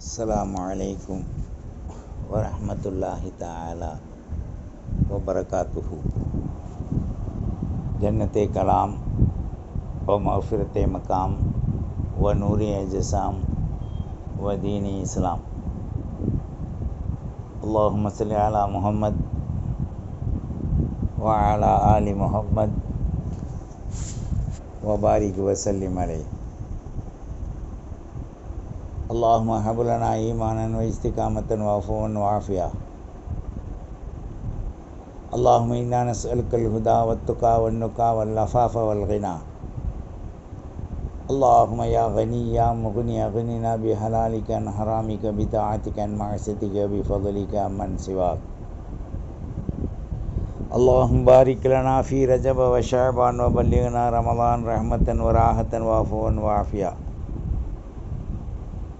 السلام علیکم ورحمۃ اللہ تعالی وبرکاتہ۔ جنت کلام و مغفرت مقام و نور اجسام و دین اسلام۔ اللہم صلی علی محمد وعلی آل محمد وبارک وسلم علیہ۔ اللهم هب لنا إيمانا واستقامة وعفوا وعافية. اللهم إنا نسألك الهدى والتقى والنقى والعفاف والغنى. اللهم يا غني يا مغني أغننا بحلالك عن حرامك بطاعتك عن معصيتك بفضلك عمن سواك. اللهم بارك لنا في رجب وشعبان وبلغنا رمضان رحمة وراحة وعفوا وعافية.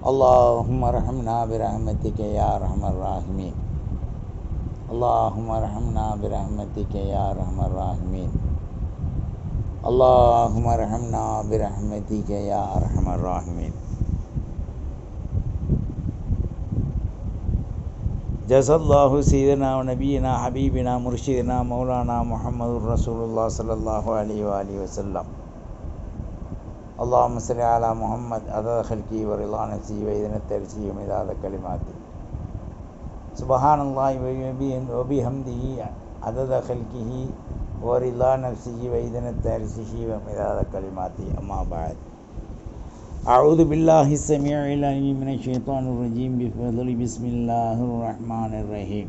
اللہم رحمنا برحمتک یا رحم الراحمین اللہم رحمنا برحمتک یا رحم الراحمین اللہم رحمنا برحمتک یا رحم الراحمین جز اللہ سیدنا و نبینا، حبیبنا، مرشدنا، مولانا محمد الرسول اللہ صلی اللہ علیہ وآلہ وسلم اللهم صل على محمد عدد خلقه ورضا نفسه وإذن الترسي ومداد كلماته سبحان الله وبحمده عدد خلقه ورضا نفسه وإذن الترسي ومداد كلماته أما بعد أعوذ بالله السميع العليم من الشيطان الرجيم بفضل بسم الله الرحمن الرحيم.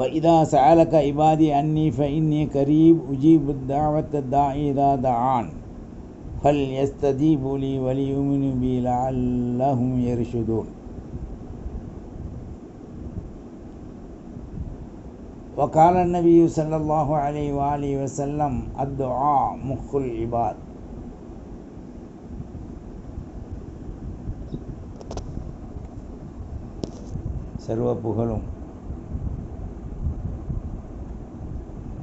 وإذا سألك عبادي أني فإني قريب أجيب الدعوة الداعي إذا دعان فليستجيبوا لي وليؤمنوا بي لعلهم يرشدون وقال النبي صلى الله عليه وآله وسلم الدعاء مخ العباد سروا بخلهم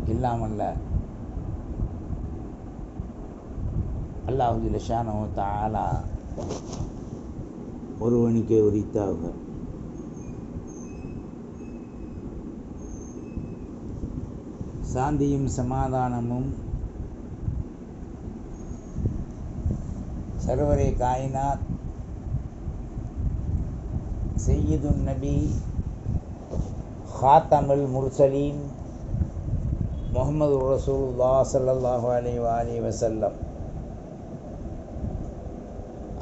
இல்லாமல்ல. அல்லாஹு லஷானோ தாலா ஒருவனுக்கே உரித்தாக சாந்தியும் சமாதானமும் சர்வரே காயினாத் செய்யுதுன் நபி ஹாத்தமிழ் முர்சலீன் முகமது ரசூல்லா சல்லாஹூ அலி அலி வசல்லம்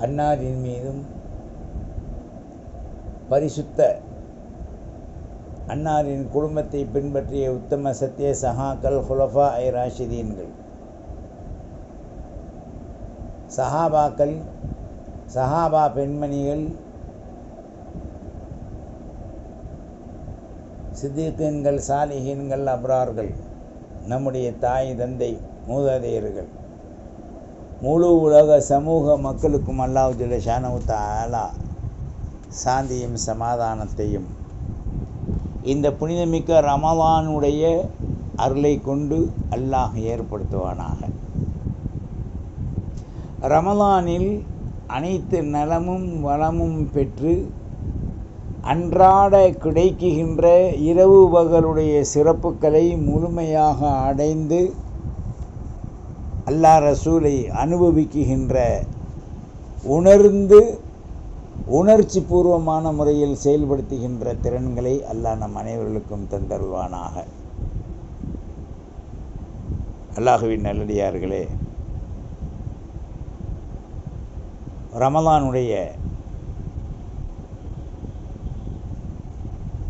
அன்னாரின் மீதும் பரிசுத்த அன்னாரின் குடும்பத்தை பின்பற்றிய உத்தம சத்திய சஹாக்கள் ஹுலஃபா ஐ ராஷிதீன்கள். சஹாபாக்கள் சஹாபா பெண்மணிகள் சித்திகன்கள் சாலிஹீன்கள் அப்ரார்கள். நம்முடைய தாய் தந்தை மூதாதையர்கள். முழு உலக சமூக மக்களுக்கும் அல்லாஹுஜுல ஜுல்ல ஷானவு சாந்தியும் சமாதானத்தையும் இந்த புனிதமிக்க ரமலானுடைய அருளை கொண்டு அல்லாஹ் ஏற்படுத்துவானாக. ரமலானில் அனைத்து நலமும் வளமும் பெற்று அன்றாட கிடைக்குகின்ற இரவு பகலுடைய சிறப்புகளை முழுமையாக அடைந்து அல்லா ரசூலை அனுபவிக்குகின்ற உணர்ந்து உணர்ச்சி பூர்வமான முறையில் செயல்படுத்துகின்ற திறன்களை அல்லாஹ் நம் அனைவர்களுக்கும் தந்தருவானாக அல்லாஹுவின் நல்லடியார்களே ரமலானுடைய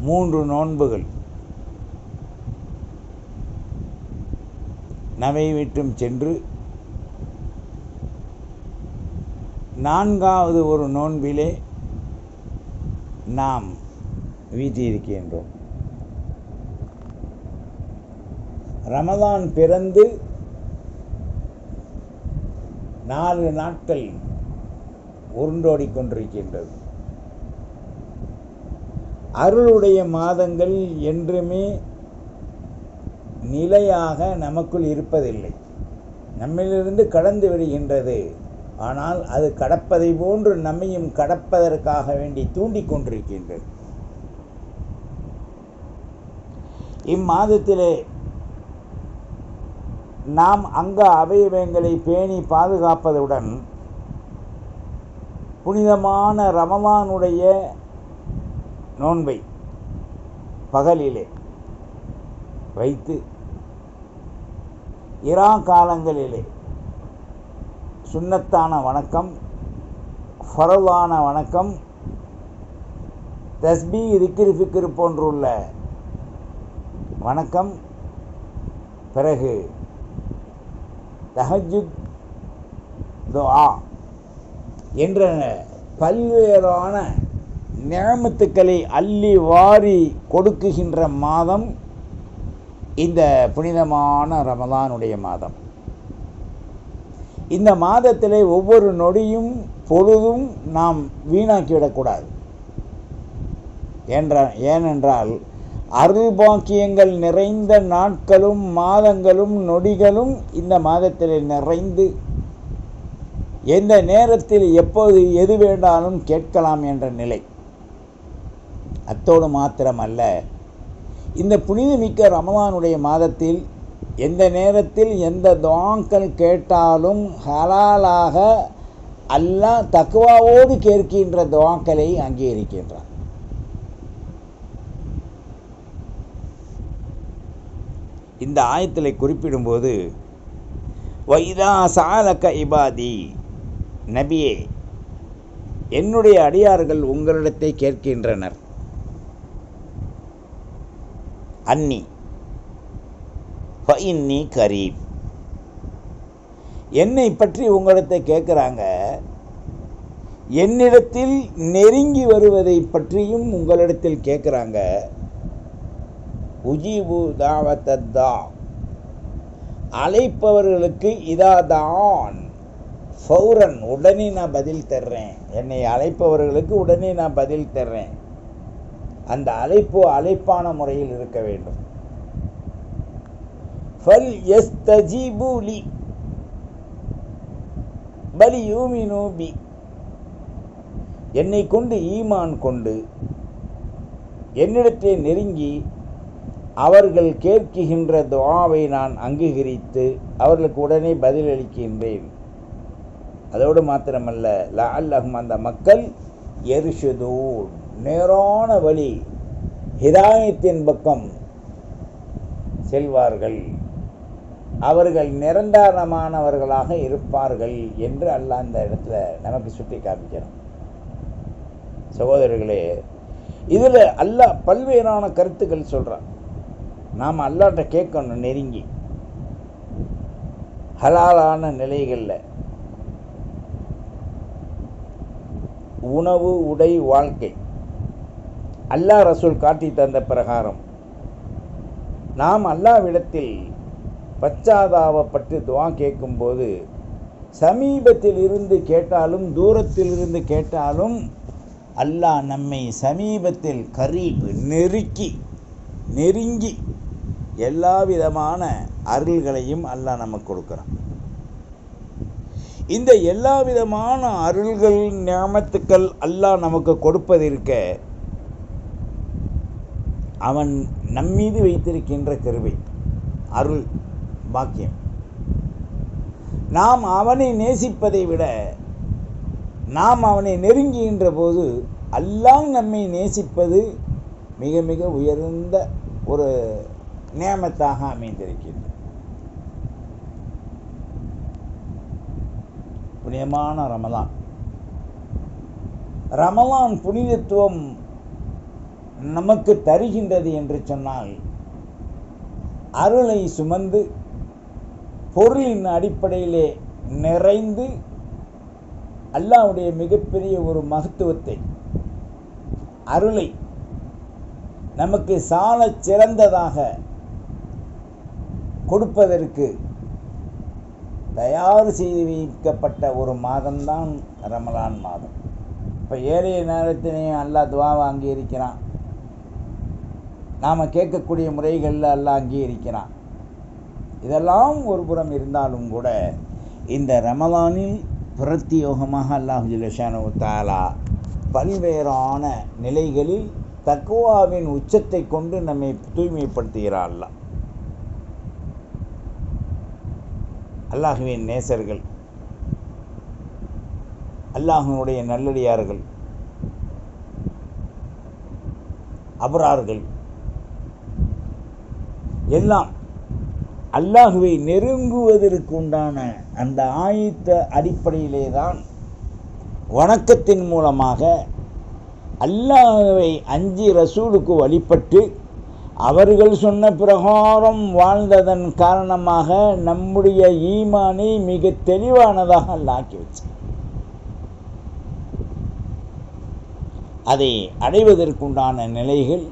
மூன்று நோன்புகள். நவை விட்டும் சென்று நான்காவது ஒரு நோன்பிலே நாம் வீட்டியிருக்கின்றோம். ரமதான் பிறந்து நாலு நாட்கள் உருண்டோடி கொண்டிருக்கின்றது அருளுடைய மாதங்கள் என்றுமே நிலையாக நமக்குள் இருப்பதில்லை. நம்மிலிருந்து கடந்து விடுகின்றது. ஆனால் அது கடப்பதை போன்று நம்மையும் கடப்பதற்காக வேண்டி தூண்டிக் கொண்டிருக்கின்றது. இம்மாதத்திலே நாம் அங்க அவயவங்களை பேணி பாதுகாப்பதுடன் புனிதமான ரமலானுடைய நோன்பை பகலிலே வைத்து இரா காலங்களிலே சுண்ணத்தான வணக்கம் ஃபரவான வணக்கம் தஸ்பீ ரிக்கிரி ஃபிக்கிரு போன்றுள்ள வணக்கம். பிறகு தஹஜுத் துஆ என்ற பல்வேறான நியமத்துக்களை அள்ளி வாரி கொடுக்குகின்ற மாதம் இந்த புனிதமான ரமலானுடைய மாதம். இந்த மாதத்திலே ஒவ்வொரு நொடியும் பொழுதும் நாம் வீணாக்கிவிடக்கூடாது. என்ற ஏனென்றால் அருள் பாக்கியங்கள் நிறைந்த நாட்களும் மாதங்களும் நொடிகளும் இந்த மாதத்தில் நிறைந்து எந்த நேரத்தில் எப்போது எது வேண்டாலும் கேட்கலாம் என்ற நிலை. அத்தோடு மாத்திரமல்ல இந்த புனிதமிக்க ரமலானுடைய மாதத்தில் எந்த நேரத்தில் எந்த துவாக்கள் கேட்டாலும் ஹலாலாக அல்லாஹ் தக்குவாவோடு கேட்கின்ற துவாக்களை அங்கீகரிக்கின்றார் இந்த ஆயத்தில் குறிப்பிடும்போது வைதா சாலக்க இபாதி. நபியே என்னுடைய அடியார்கள் உங்களிடத்தை கேட்கின்றனர். அன்னி. இன்னி கரீப். என்னை பற்றி உங்களிடத்தை கேட்குறாங்க. என்னிடத்தில் நெருங்கி வருவதை பற்றியும் உங்களிடத்தில் கேட்குறாங்க. உஜீபு தாவத்தா அழைப்பவர்களுக்கு இதாதான் ஃபௌரன் உடனே நான் பதில் தர்றேன். என்னை அழைப்பவர்களுக்கு உடனே நான் பதில் தர்றேன். அந்த அழைப்பு அழைப்பான முறையில் இருக்க வேண்டும். ஃபல் எஸ்தஜீபு லி பலி யூமினு பி என்னை கொண்டு ஈமான் கொண்டு என்னிடத்தை நெருங்கி அவர்கள் கேட்கின்ற துவாவை நான் அங்கீகரித்து அவர்களுக்கு உடனே பதிலளிக்கின்றேன் அதோடு மாத்திரமல்ல லஅல்லஹும் அந்த மக்கள் எரிஷுதூன். நேரான வழி ஹிதாயத்தின் பக்கம் செல்வார்கள். அவர்கள் நிரந்தரமானவர்களாக இருப்பார்கள் என்று அல்லாஹ் அந்த இடத்துல நமக்கு சுட்டி காமிக்கிறோம் சகோதரர்களே இதில் அல்லாஹ் பல்வேறான கருத்துக்கள் சொல்கிறான் நாம் அல்லாட்ட கேட்கணும் நெருங்கி. ஹலாலான நிலைகளில். உணவு உடை வாழ்க்கை. அல்லாஹ் ரசூல் காட்டி தந்த பிரகாரம். நாம் அல்லாவிடத்தில் பச்சாதாபப்பட்டு துவா கேட்கும்போது சமீபத்தில் இருந்து கேட்டாலும் தூரத்தில் இருந்து கேட்டாலும் அல்லாஹ் நம்மை சமீபத்தில் கரீபு நெருக்கி நெருங்கி எல்லா விதமான அருள்களையும் அல்லாஹ் நமக்கு கொடுக்குறான். இந்த எல்லா விதமான அருள்கள் ஞாபத்துக்கள் அல்லாஹ் நமக்கு கொடுப்பதற்க அவன் நம்மீது வைத்திருக்கின்ற கருவை அருள் பாக்கியம். நாம் அவனை நேசிப்பதை விட நாம் அவனை நெருங்குகின்ற போது அல்லாஹ் நம்மை நேசிப்பது மிக மிக உயர்ந்த ஒரு நியமத்தாக அமைந்திருக்கின்றது. புனிதமான ரமலான். ரமலான் புனிதத்துவம் நமக்கு தருகின்றது என்று சொன்னால் அருளை சுமந்து பொருளின் அடிப்படையிலே நிறைந்து அல்லாவுடைய மிகப்பெரிய ஒரு மகத்துவத்தை அருளை நமக்கு சால சிறந்ததாக கொடுப்பதற்கு தயார் செய்து வைக்கப்பட்ட ஒரு மாதம்தான் ரமலான் மாதம். இப்போ ஏழைய நேரத்திலையும் அல்லா துவாவை அங்கீகரிக்கிறான் நாம் கேட்கக்கூடிய முறைகளில் எல்லாம் அங்கீகரிக்கிறான் இதெல்லாம் ஒரு புறம் இருந்தாலும் கூட இந்த ரமலானில் பிரத்தியோகமாக அல்லாஹு ஜிலஷானு தாலா பல்வேறான நிலைகளில் தக்குவாவின் உச்சத்தை கொண்டு நம்மை தூய்மைப்படுத்துகிறார் அல்லாஹ் அல்லாஹுவின் நேசர்கள் அல்லாஹுனுடைய நல்லடியார்கள் அபரார்கள் எல்லாம் அல்லாஹுவை நெருங்குவதற்கு உண்டான அந்த ஆயத்த அடிப்படையிலே தான் வணக்கத்தின் மூலமாக அல்லாஹுவை அஞ்சு ரசூலுக்கு வழிபட்டு அவர்கள் சொன்ன பிரகாரம் வாழ்ந்ததன் காரணமாக நம்முடைய ஈமானை மிக தெளிவானதாக அல்லாக்கி வச்சு அதை அடைவதற்குண்டான நிலைகள்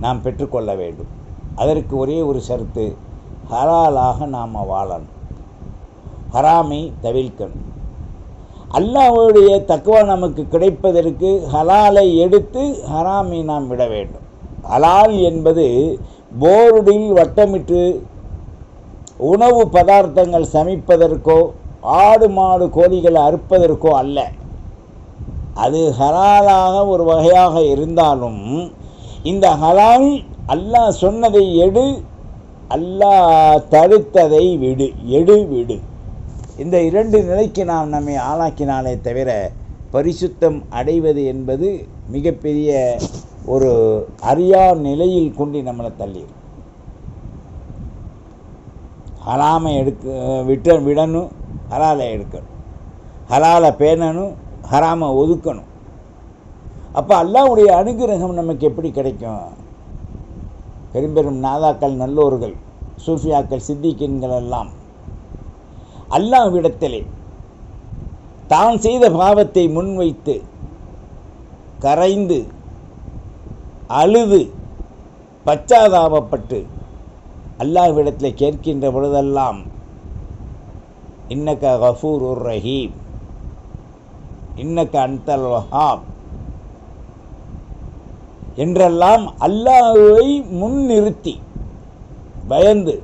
நாம் பெற்றுக்கொள்ள வேண்டும். அதற்கு ஒரே ஒரு சருத்து ஹலாலாக நாம் வாழணும். ஹராமை தவிர்க்கணும். அல்லாவுடைய தக்குவா நமக்கு கிடைப்பதற்கு ஹலாலை எடுத்து ஹராமை நாம் விட வேண்டும். ஹலால் என்பது போர்டில் வட்டமிட்டு உணவு பதார்த்தங்கள் சமைப்பதற்கோ ஆடு மாடு கோழிகளை அறுப்பதற்கோ அல்ல. அது ஹலாலாக ஒரு வகையாக இருந்தாலும் இந்த ஹலால் அல்லாஹ் சொன்னதை எடு அல்லாஹ் தடுத்ததை விடு எடு விடு. இந்த இரண்டு நிலைக்கு நாம் நம்மை ஆளாக்கினாலே தவிர பரிசுத்தம் அடைவது என்பது மிகப்பெரிய ஒரு அறியா நிலையில் கொண்டு நம்மளை தள்ளிடும். ஹலாமை எடுக்க விட்ட விடணும் ஹலாலை எடுக்கணும். ஹலாலை பேணணும் ஹராமை ஒதுக்கணும். அப்போ அல்லாவுடைய அனுகிரகம் நமக்கு எப்படி கிடைக்கும்? பெரும்பெரும் நாதாக்கள் நல்லோர்கள் சூஃபியாக்கள் சித்திக்கின்கள் எல்லாம் அல்லாவிடத்திலே தான் செய்த பாவத்தை முன்வைத்து கரைந்து அழுது பச்சாதாபப்பட்டு அல்லாஹ்விடத்தில் கேட்கின்ற பொழுதெல்லாம் இன்னக்க கஃபூர் உர் ரஹீம் இன்னக்க அன்தல் வஹாப் என்றெல்லாம் அல்லாஹுவை முன்னிறுத்தி பயந்து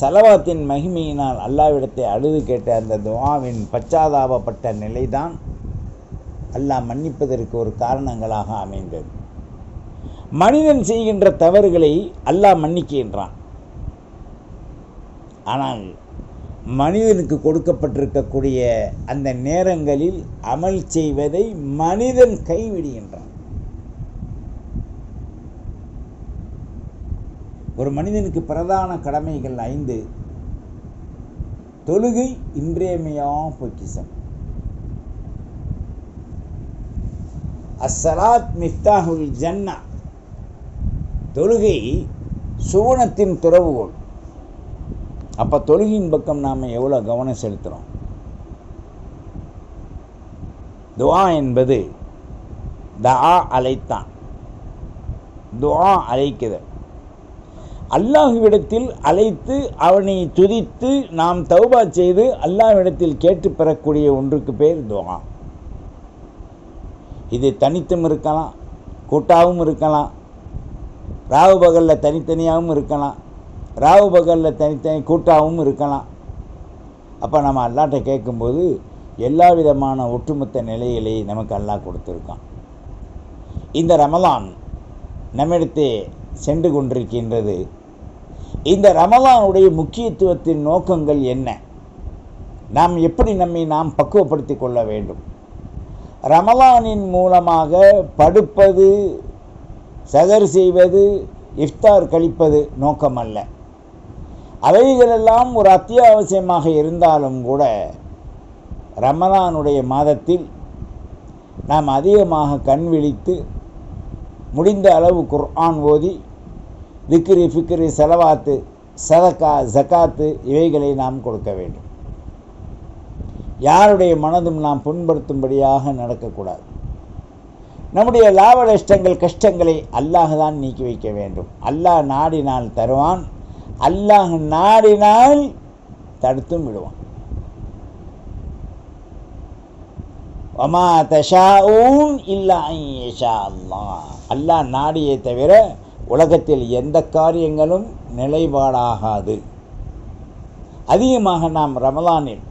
சலவாத்தின் மகிமையினால் அல்லாவிடத்தை அழுது கேட்ட அந்த துவாவின் பச்சாதாபப்பட்ட நிலைதான் அல்லாஹ் மன்னிப்பதற்கு ஒரு காரணங்களாக அமைந்தது. மனிதன் செய்கின்ற தவறுகளை அல்லாஹ் மன்னிக்கின்றான். ஆனால் மனிதனுக்கு கொடுக்கப்பட்டிருக்கக்கூடிய அந்த நேரங்களில் அமல் செய்வதை மனிதன் கைவிடுகின்றான். ஒரு மனிதனுக்கு பிரதான கடமைகள் ஐந்து. தொழுகை இன்றியமையா பொக்கிசம் அஸ்ஸலாத் மிஃப்தாஹுல் ஜன்னா. தொழுகை சுவனத்தின் துறவுகோல். அப்போ தொழுகையின் பக்கம் நாம் எவ்வளோ கவனம் செலுத்துகிறோம் துவா என்பது தா அழைத்தான். துவா அழைக்குதல். அல்லாஹுவிடத்தில் அழைத்து அவனை துதித்து நாம் தௌபா செய்து அல்லாஹ்விடத்தில் கேட்டு பெறக்கூடிய ஒன்றுக்கு பேர் துவா இது தனித்தும் இருக்கலாம் கூட்டாகவும் இருக்கலாம் ராவு பகலில் தனித்தனியாகவும் இருக்கலாம் ராவு பகலில் தனித்தனி கூட்டாகவும் இருக்கலாம். அப்போ நம்ம அல்லாட்ட கேட்கும்போது எல்லா விதமான ஒட்டுமொத்த நிலைகளை நமக்கு அல்லாஹ் கொடுத்துருக்கான். இந்த ரமலான் நம்மிடத்தே சென்று கொண்டிருக்கின்றது. இந்த ரமலானுடைய முக்கியத்துவத்தின் நோக்கங்கள் என்ன? நாம் எப்படி நம்மை நாம் பக்குவப்படுத்தி கொள்ள வேண்டும்? ரமலானின் மூலமாக படுப்பது சதர் செய்வது இஃப்தார் கழிப்பது நோக்கமல்ல. அவைகளெல்லாம் ஒரு அத்தியாவசியமாக இருந்தாலும் கூட ரமலானுடைய மாதத்தில் நாம் அதிகமாக கண் விழித்து முடிந்த அளவு குர்ஆன் ஓதி திக்ரி ஃபிக்ரி செலவாத்து சதக்கா ஜக்காத்து இவைகளை நாம் கொடுக்க வேண்டும். யாருடைய மனதும் நாம் புண்படுத்தும்படியாக நடக்கக்கூடாது. நம்முடைய லாப நஷ்டங்கள் கஷ்டங்களை அல்லாஹ் தான் நீக்கி வைக்க வேண்டும். அல்லாஹ் நாடினால் தருவான். அல்லாஹ் நாடினால் தடுத்தும் விடுவான். வமா தஷாஊன் இல்லா ஐஷா அல்லாஹ். அல்லாஹ் நாடியை தவிர உலகத்தில் எந்த காரியங்களும் நிலைப்பாடாகாது. அதிகமாக நாம் ரமலானில்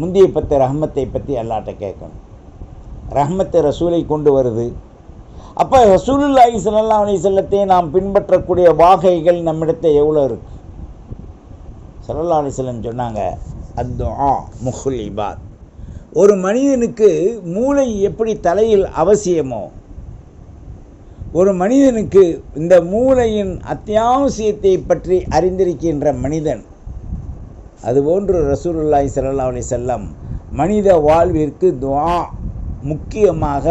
முந்திய பத்து ரஹமத்தை பற்றி அல்லாட்ட கேட்கணும். ரஹமத்தை ரசூலை கொண்டு வருது. அப்போ ரசூலுல்லாஹி சல்லா அலி செல்லத்தை நாம் பின்பற்றக்கூடிய வாகைகள் நம்மிடத்தை எவ்வளோ இருக்கு? சல்லா அலி செல்லம் சொன்னாங்க ஆ முஹுல் இபாத். ஒரு மனிதனுக்கு மூளை எப்படி தலையில் அவசியமோ ஒரு மனிதனுக்கு இந்த மூளையின் அத்தியாவசியத்தை பற்றி அறிந்திருக்கின்ற மனிதன் அதுபோன்று ரசூலுல்லாய் சல்லா அலி செல்லம் மனித வாழ்விற்கு துவா முக்கியமாக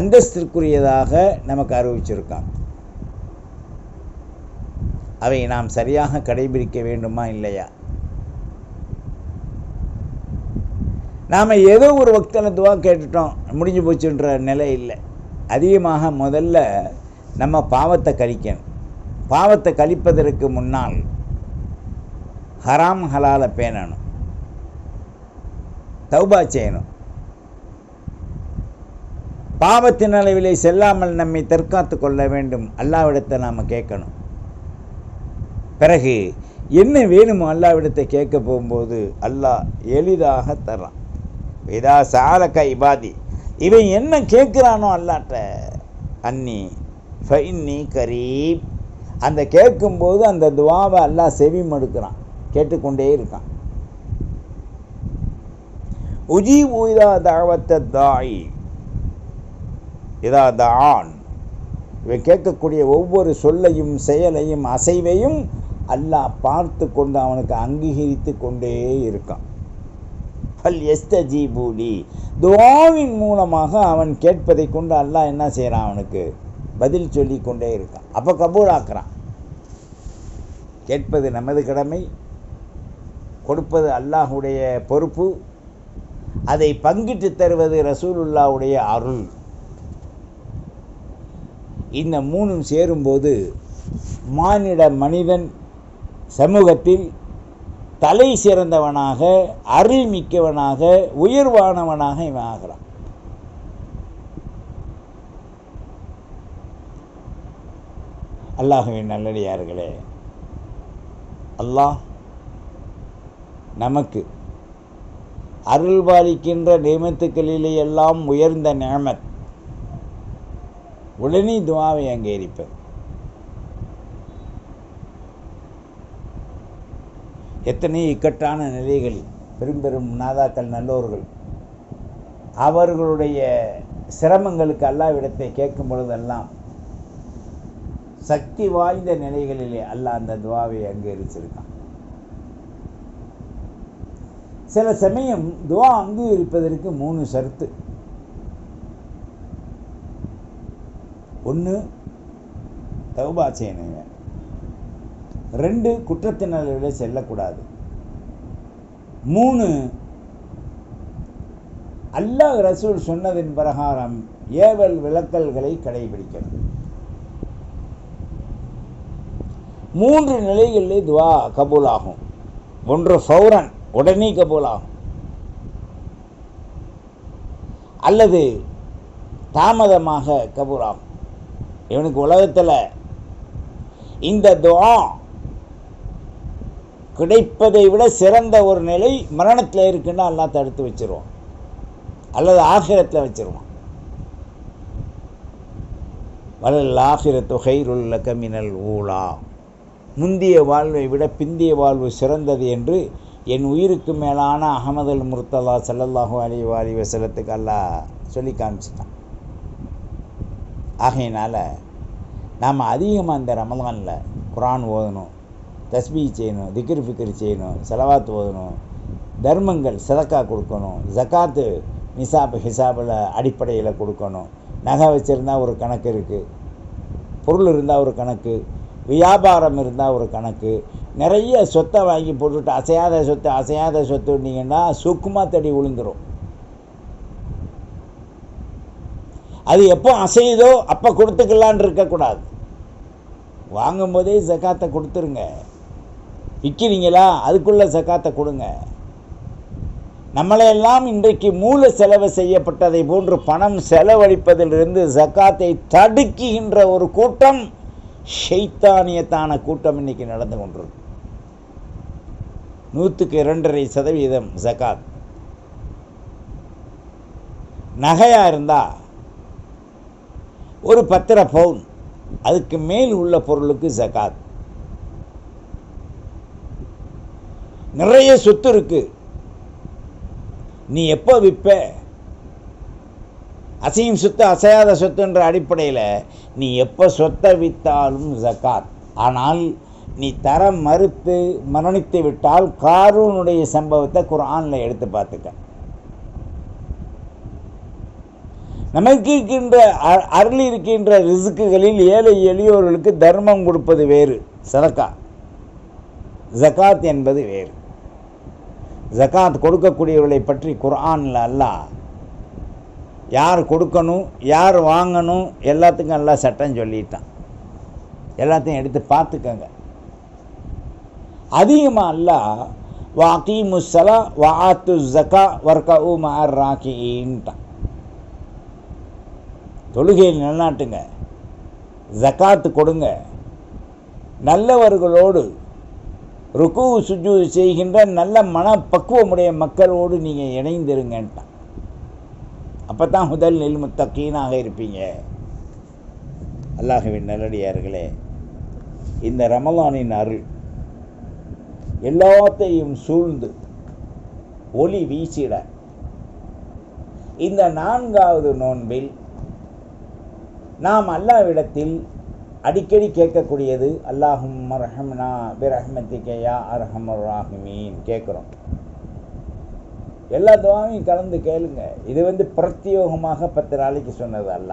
அந்தஸ்திற்குரியதாக நமக்கு அறிவிச்சிருக்கான். அவை நாம் சரியாக கடைபிடிக்க வேண்டுமா இல்லையா? நாம் ஏதோ ஒரு வக்தில் துவா கேட்டுட்டோம் முடிஞ்சு போச்சுன்ற நிலை இல்லை. அதிகமாக முதல்ல நம்ம பாவத்தை கழிக்கணும். பாவத்தை கழிப்பதற்கு முன்னால் ஹராம் ஹலாலை பேணணும். தௌபா செய்யணும். பாவத்தின் அளவிலே செல்லாமல் நம்மை தற்காத்து கொள்ள வேண்டும். அல்லாவிடத்தை நாம் கேட்கணும். பிறகு என்ன வேணுமோ அல்லாவிடத்தை கேட்க போகும்போது அல்லாஹ் எளிதாக தர்றான். இதா சாலக்க இபாதி. இவன் என்ன கேட்குறானோ அல்லாட்ட? அன்னி ஃபைன்னி கரீப். அந்த கேட்கும்போது அந்த துவாவை அல்லாஹ் செவி மடுக்கிறான் கேட்டுக்கொண்டே இருக்கான். உஜி உயிதா தாவத்த தாய். இதா தான் இவன் கேட்கக்கூடிய ஒவ்வொரு சொல்லையும் செயலையும் அசைவையும் அல்லாஹ் பார்த்து கொண்டு அவனுக்கு அங்கீகரித்து கொண்டே இருக்கான். ஃபல் எஸ்தஜீபூலி துவாவின் மூலமாக அவன் கேட்பதை கொண்டு அல்லாஹ் என்ன செய்கிறான் அவனுக்கு? பதில் சொல்லி கொண்டே இருக்கான். அப்போ கபூலாக்குறான். கேட்பது நமது கடமை கொடுப்பது அல்லாஹுடைய பொறுப்பு அதை பங்கிட்டு தருவது ரசூலுல்லாவுடைய அருள். இந்த மூணும் சேரும்போது மானிட மனிதன் சமூகத்தில் தலை சிறந்தவனாக அருள் மிக்கவனாக உயர்வானவனாக இவன் ஆகிறான். அல்லாஹுவின் நல்லடியார்களே அல்லாஹ் நமக்கு அருள் பாலிக்கின்ற நியமத்துக்களிலே எல்லாம் உயர்ந்த நியமத். உடனே துவாவை அங்கீகரிப்பது. எத்தனை இக்கட்டான நிலைகளில் பெரும் பெரும் நாதாக்கள் நல்லோர்கள். அவர்களுடைய சிரமங்களுக்கு அல்லாவிடத்தை கேட்கும் பொழுதெல்லாம் சக்தி வாய்ந்த நிலைகளிலே அல்லாஹ் அந்த துவாவை அங்கீகரிச்சிருக்கான். சில சமயம் துவா அங்கீகரிப்பதற்கு மூணு சருத்து ஒன்று தௌபா செய்யணுங்க. ரெண்டு குற்றத்தினர்களே செல்லக்கூடாது. மூணு அல்லாஹ் ரசூல் சொன்னதின் பிரகாரம் ஏவல் விளக்கல்களை கடைபிடிக்கிறது. மூன்று நிலைகளிலே துவா கபூலாகும். ஒன்று ஃபௌரன் உடனே கபூலாகும். அல்லது தாமதமாக கபூலாகும். இவனுக்கு உலகத்தில் இந்த துவா கிடைப்பதை விட சிறந்த ஒரு நிலை மரணத்தில் இருக்குன்னா எல்லாம் தடுத்து வச்சிருவோம் அல்லது ஆகிரத்தில் வச்சிருவான். வலல் ஆகிரத்து ஹைருள்ள கமினல் ஊலா. முந்திய வாழ்வை விட பிந்திய வாழ்வு சிறந்தது என்று என் உயிருக்கு மேலான அகமதுல் முர்த்தலா செல்லல்லாஹு அலி வாலி வசலத்துக்கு அல்லா சொல்லி காமிச்சிட்டான். ஆகையினால் நாம் அதிகமாக இந்த ரமலானில் குரான் ஓதணும். தஸ்பீ செய்யணும் திக்ர் ஃபிக்ர் செய்யணும் செலவாத்து ஓதணும் தர்மங்கள் சதக்கா கொடுக்கணும் ஜக்காத்து நிசாப் ஹிசாபில் அடிப்படையில் கொடுக்கணும். நகை வச்சுருந்தா ஒரு கணக்கு இருக்குது பொருள் இருந்தால் ஒரு கணக்கு வியாபாரம் இருந்தால் ஒரு கணக்கு நிறைய சொத்தை வாங்கி போட்டுட்டு அசையாத சொத்து அசையாத சொத்துன்னீங்கன்னா சுக்குமா தடி விழுந்துடும் அது எப்போ அசையுதோ அப்போ கொடுத்துக்கலான் இருக்கக்கூடாது வாங்கும்போதே ஜக்காத்தை கொடுத்துருங்க. விற்கிறீங்களா அதுக்குள்ள சக்காத்தை கொடுங்க. நம்மளையெல்லாம் இன்றைக்கு மூல செலவு செய்யப்பட்டதை போன்று பணம் செலவழிப்பதிலிருந்து சக்காத்தை தடுக்குகின்ற ஒரு கூட்டம் ஷைத்தானியத்தான கூட்டம் இன்னைக்கு நடந்து கொண்டிருக்கு. நூற்றுக்கு இரண்டரை சதவீதம் ஜகாத் நகையாக இருந்தால் ஒரு பத்திர பவுன் அதுக்கு மேல் உள்ள பொருளுக்கு ஜகாத் நிறைய சொத்து இருக்கு. நீ எப்போ விற்ப அசையும் சொத்து அசையாத சொத்துன்ற அடிப்படையில் நீ எப்போ சொத்தை விற்றாலும் ஜக்காத். ஆனால் நீ தர மறுத்து மரணித்து விட்டால் காரூனுடைய சம்பவத்தை குரானில் எடுத்து பார்த்துக்க. நமக்கு இருக்கின்ற அ- அருள் இருக்கின்ற ரிசுக்குகளில் ஏழை எளியோர்களுக்கு தர்மம் கொடுப்பது வேறு. சதக்கா. ஜகாத் என்பது வேறு. ஜக்காத் கொடுக்கக்கூடியவர்களை பற்றி குர்ஆனில் அல்லாஹ் யார் கொடுக்கணும் யார் வாங்கணும் எல்லாத்துக்கும் எல்லாம் சட்டம் சொல்லிட்டான். எல்லாத்தையும் எடுத்து பார்த்துக்கங்க. அதிகமாக அல்ல வாக்கி முசலா வாத்து ஜக்கா வர்க்க ஊ மார் ராக்கின்ட்டான் தொழுகையில் நிலநாட்டுங்க. ஜக்காத்து கொடுங்க. நல்லவர்களோடு ருக்கு சுஜு செய்கின்ற நல்ல மனப்பக்குவமுடைய மக்களோடு நீங்கள் இணைந்திருங்கன்ட்டான். அப்போ தான் முதல் நெல் முத்தக்கீனாக இருப்பீங்க. அல்லாஹுவின் நல்லடியார்களே இந்த ரமலானின் அருள் எல்லாத்தையும் சூழ்ந்து ஒளி வீசிட. இந்த நான்காவது நோன்பில் நாம் அல்லாவிடத்தில் அடிக்கடி கேட்கக்கூடியது அல்லாஹும் ரஹம்னா பிரஹ்மத்திக்கையா அர்ஹமர் ராஹிமீன் கேட்குறோம். எல்லா துவாவையும் கலந்து கேளுங்க. இது வந்து பிரத்யோகமாக பத்து நாளைக்கு சொன்னது அல்ல.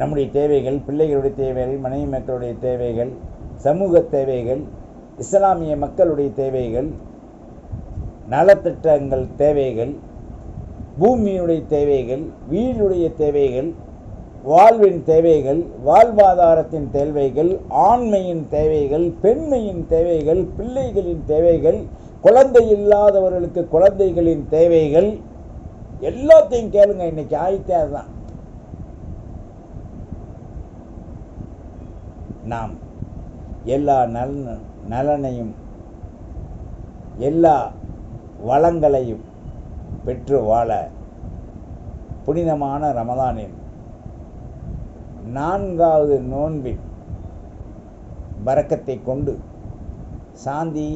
நம்முடைய தேவைகள் பிள்ளைகளுடைய தேவைகள் மனைவி மக்களுடைய தேவைகள் சமூக தேவைகள் இஸ்லாமிய மக்களுடைய தேவைகள் நலத்திட்டங்கள் தேவைகள் பூமியினுடைய தேவைகள் வீடுடைய தேவைகள் வாழ்வின் தேவைகள் வாழ்வாதாரத்தின் தேவைகள் ஆண்மையின் தேவைகள் பெண்மையின் தேவைகள் பிள்ளைகளின் தேவைகள் குழந்தை இல்லாதவர்களுக்கு குழந்தைகளின் தேவைகள் எல்லாத்தையும் கேளுங்க இன்னைக்கு ஆயிட்டே அதுதான். நாம் எல்லா நலன் நலனையும் எல்லா வளங்களையும் பெற்று வாழ புனிதமான ரமதானின் நான்காவது நோன்பின் பறக்கத்தை கொண்டு சாந்தி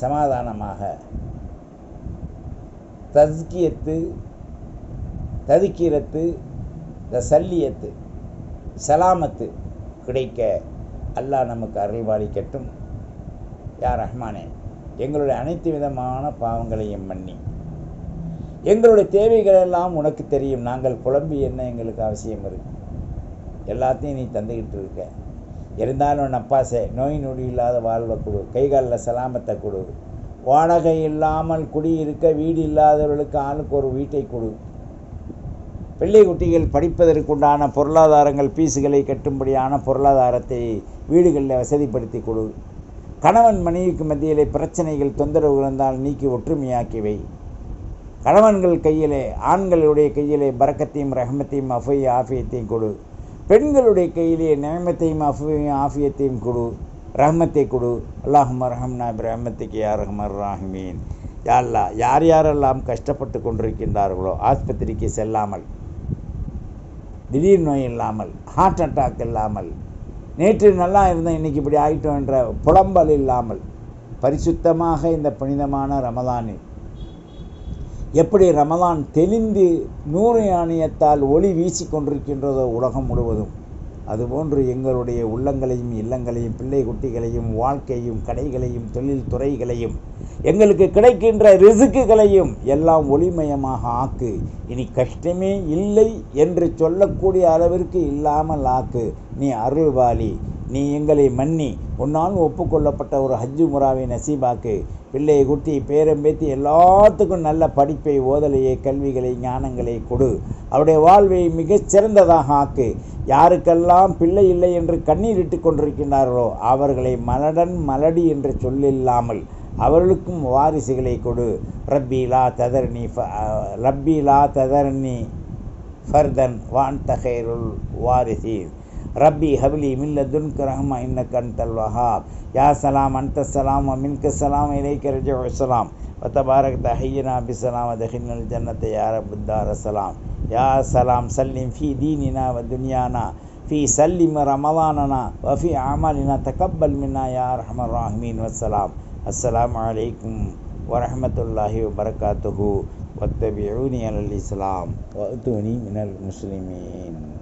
சமாதானமாக தஸ்கியத்து த தசல்லியத்து சலாமத்து கிடைக்க அல்லாஹ் நமக்கு அருள்வாளிக்கட்டும். யார் ரஹ்மானே எங்களுடைய அனைத்து விதமான பாவங்களையும் மன்னி. எங்களுடைய தேவைகள் எல்லாம் உனக்கு தெரியும். நாங்கள் புலம்பி என்ன எங்களுக்கு அவசியம் இருக்குது எல்லாத்தையும் நீ தந்துக்கிட்டு இருக்க. இருந்தாலும் நப்பாசே நோய் நொடி இல்லாத வாழ்வை கொடு. கைகாலில் சலாமத்தை கொடு. வாடகை இல்லாமல் குடியிருக்க வீடு இல்லாதவர்களுக்கு ஆளுக்கு ஒரு வீட்டை கொடு. பிள்ளை குட்டிகள் படிப்பதற்குண்டான பொருளாதாரங்கள் பீஸுகளை கட்டும்படியான பொருளாதாரத்தை வீடுகளில் வசதிப்படுத்தி கொடு. கணவன் மனைவிக்கு மத்தியிலே பிரச்சனைகள் தொந்தரவு இருந்தால் நீக்கி ஒற்றுமையாக்கிவை. கணவன்கள் கையிலே ஆண்களுடைய கையிலே பறக்கத்தையும் ரஹமத்தையும் அஃபை ஆஃபியத்தையும் கொடு. பெண்களுடைய கையிலே நியமத்தையும் அஃபையும் ஆஃபியத்தையும் கொடு. ரஹ்மத்தை கொடு. அல்லாஹும் ரஹம்னா பிரஹமத்துக்கு யார் ரஹமர் ராஹ்மீன். யாழ்லா யார் யாரெல்லாம் கஷ்டப்பட்டு கொண்டிருக்கின்றார்களோ ஆஸ்பத்திரிக்கு செல்லாமல் திடீர் நோய் இல்லாமல் ஹார்ட் அட்டாக் இல்லாமல் நேற்று நல்லா இருந்தேன் இன்னைக்கு இப்படி ஆகிட்டோம் என்ற புலம்பல் இல்லாமல் பரிசுத்தமாக இந்த புனிதமான ரமதானில் எப்படி ரமதான் தெளிந்து நூறு ஆணையத்தால் ஒளி வீசி கொண்டிருக்கின்றதோ உலகம் முழுவதும். அதுபோன்று எங்களுடைய உள்ளங்களையும் இல்லங்களையும் பிள்ளை குட்டிகளையும் வாழ்க்கையும் கடைகளையும் தொழில் துறைகளையும் எங்களுக்கு கிடைக்கின்ற ரிசுக்குகளையும் எல்லாம் ஒளிமயமாக ஆக்கு. இனி கஷ்டமே இல்லை என்று சொல்லக்கூடிய அளவிற்கு இல்லாமல் ஆக்கு. நீ அருள்வாளி. நீ எங்களை மன்னி. உன்னால் ஒப்புக்கொள்ளப்பட்ட ஒரு ஹஜ்ஜு முறாவை நசீபாக்கு. பிள்ளையை குட்டி பேரம்பேத்தி எல்லாத்துக்கும் நல்ல படிப்பை ஓதலையை கல்விகளை ஞானங்களை கொடு. அவருடைய வாழ்வை மிகச் சிறந்ததாக ஆக்கு. யாருக்கெல்லாம் பிள்ளை இல்லை என்று கண்ணீரிட்டு கொண்டிருக்கின்றார்களோ அவர்களை மலடன் மலடி என்று சொல்லில்லாமல் அவர்களுக்கும் வாரிசுகளை கொடு. ரப்பி லா ததர்னி ரப்பி லா ததர்னி ஃபர்தன் வான் தஹேருல் வாரிசீன் ரப்பி ஹபிலி மில்ல துன்க ரஹ்மா இன்ன கண் தல்வஹாப் யா சலாம் அன்த சலாம் மின்க சலாம் இலைக்க ரஜோ சலாம். வத்தபாரக் தஹையனா பிசலாம் தஹின்னல் ஜன்னத்தை யார புத்தார சலாம். யா சலாம் சல்லிம் ஃபி தீனினா வ துனியானா. ஃபி சல்லிம் ரமலானனா வஃபி ஆமாலினா தகப்பல் மின்னா யார் ரஹமர் ராஹ்மீன் வசலாம் السلام عليكم ورحمة الله وبركاته. واتبعوني على الإسلام وأتوني من المسلمين.